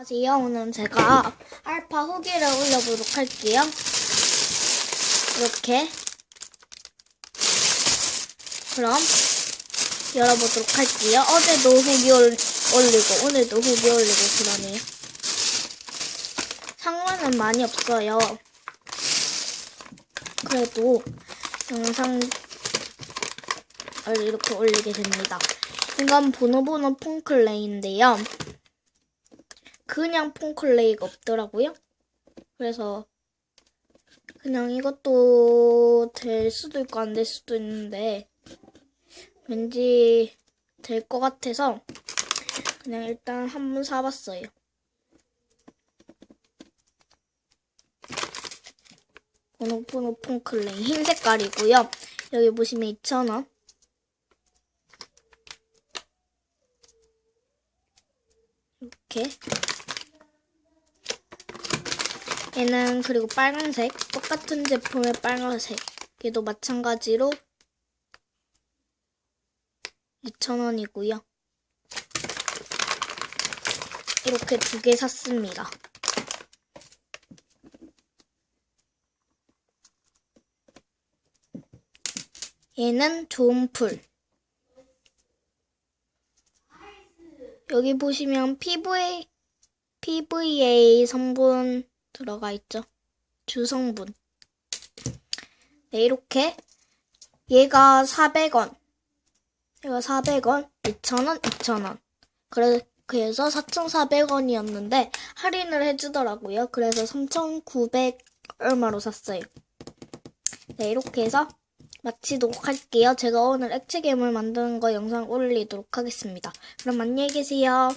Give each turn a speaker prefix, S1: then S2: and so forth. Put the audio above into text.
S1: 안녕하세요. 오늘은 제가 알파 후기를 올려보도록 할게요. 이렇게. 그럼 열어보도록 할게요. 어제도 후기 올, 올리고 오늘도 후기 올리고 그러네요. 상관은 많이 없어요. 그래도 영상을 이렇게 올리게 됩니다. 이건 보노보노 폰클레이인데요. 그냥 폰클레이가 없더라고요. 그래서 그냥 이것도 될 수도 있고 안 될 수도 있는데 왠지 될 것 같아서 그냥 일단 한번 사봤어요. 보노보노 폰클레이 흰 색깔이고요. 여기 보시면 2,000원. 이렇게 얘는 그리고 빨간색 똑같은 제품의 빨간색 얘도 마찬가지로 2,000원이고요. 이렇게 두 개 샀습니다. 얘는 좋은 풀. 여기 보시면 PVA, PVA 성분 들어가 있죠. 주성분. 네, 이렇게. 얘가 400원. 얘가 400원, 2,000원, 2,000원. 그래, 그래서 4,400원이었는데, 할인을 해주더라고요. 그래서 3,900 얼마로 샀어요. 네, 이렇게 해서 마치도록 할게요. 제가 오늘 액체 괴물 만드는 거 영상 올리도록 하겠습니다. 그럼 안녕히 계세요.